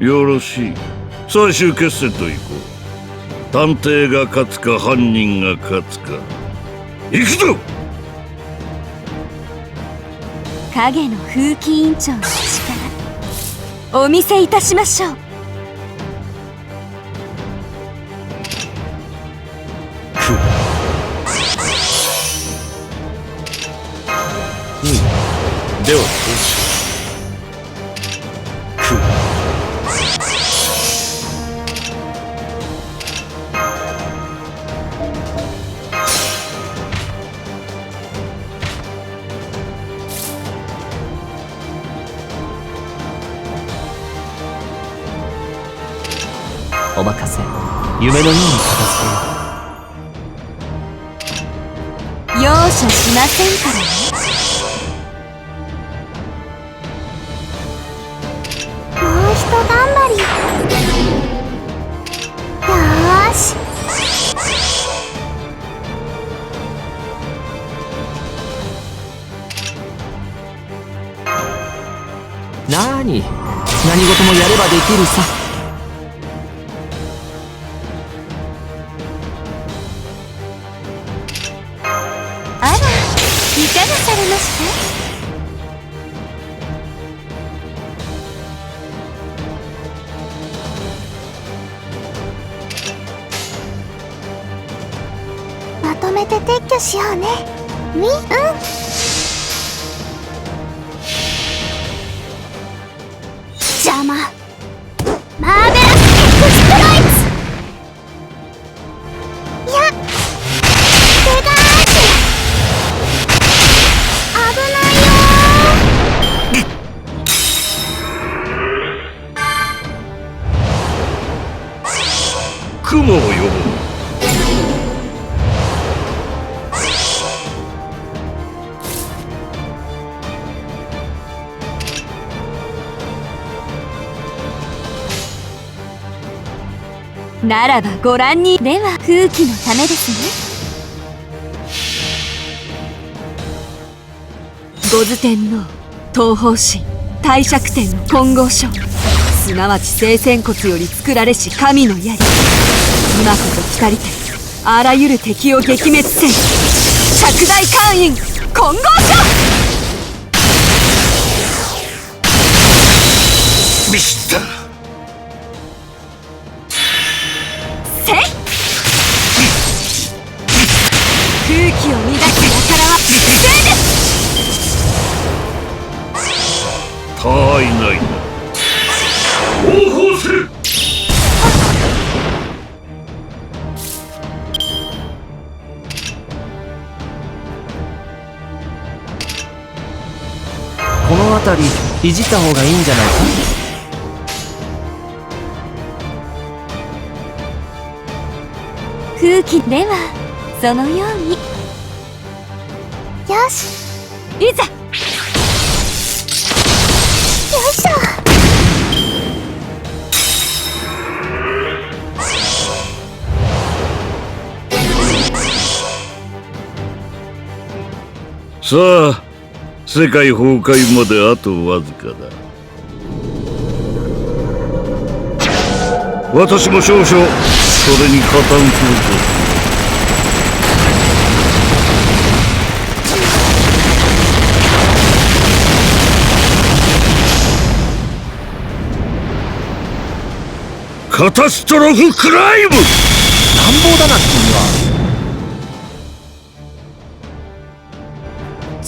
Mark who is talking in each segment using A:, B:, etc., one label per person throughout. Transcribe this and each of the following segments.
A: よろしい。最終決戦といこう。探偵が勝つか犯人が勝つか。行くぞ！
B: 影の風紀委員長の力お見せいたしましょう。
C: ではどうしよ
D: お任せ夢のように片付けよう。
B: 容赦しませんからね。
E: もうひと頑張り。よーし。
D: なーに何事もやればできるさ
B: されました？
E: まとめて撤去しようね。みうん。
A: 雲を呼ぶ
B: ならばご覧に。では空気のためですね。五頭天皇東方神帝釈天の金剛書。すなわち聖仙骨より作られし神の槍。今こそ光りてあらゆる敵を撃滅せん。釈大会員金剛書
A: ミスター。
D: この辺りいじった方がいいんじゃないか？
B: 空気ではそのように。
E: よし。
B: いざ。
E: よいしょ。
A: さあ世界崩壊まであとわずかだ。私も少々それに加担するぞ。カタストロフクライム！
D: 乱暴だな君は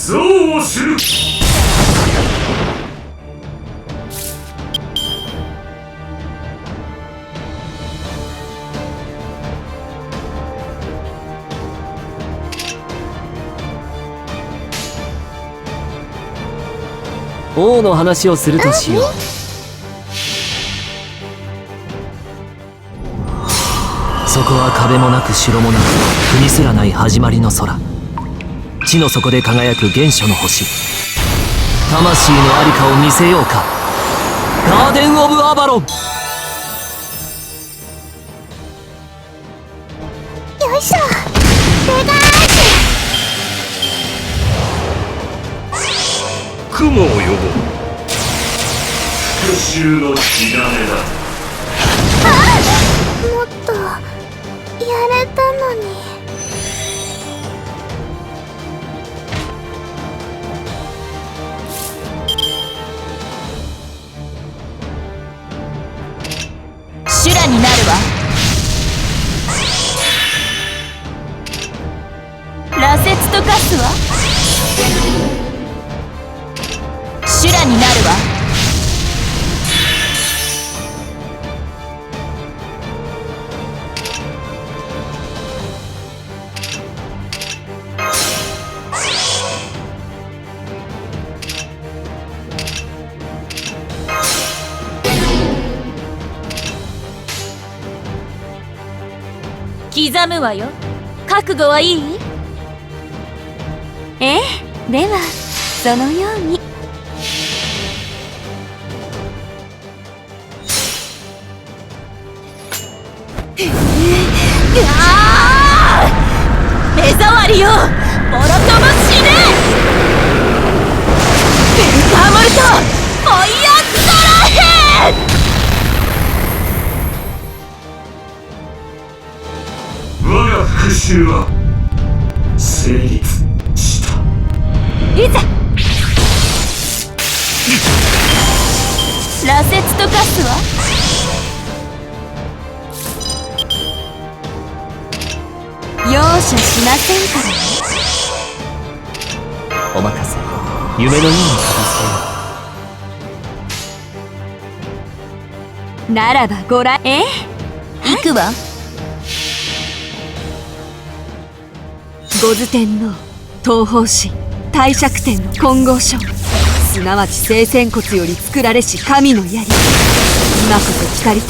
A: 憎悪する。
D: 王の話をするとしよう。そこは壁もなく城もなく国すらない始まりの空。地の底で輝く原初の星。魂のありかを見せようか。ガーデン・オブ・アバロン。
E: よいしょ。デガーシ
A: 雲を呼ぼう讐の火種だ。
E: もっとやれたのに
B: になるわ。刻むわよ。覚悟はいい？ええではそのように。ああ目障りよ。もろ
A: が復讐は成立した。
B: いざ。羅刹と化すわ容赦しませんから。ね
D: お任せ。夢のように片付けよ
B: ならばご覧。え？え行くわ五頭天皇東方神帝釈天の金剛書すなわち聖仙骨より作られし神の槍今こそ来たりて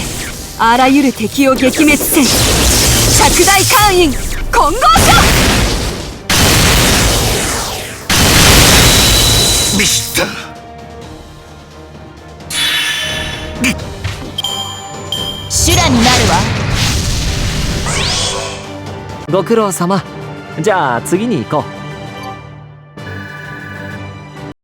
B: あらゆる敵を撃滅せん釈大官員金剛書
A: ミスター
B: 修羅になるわ
D: ご苦労様じゃあ次に行こう。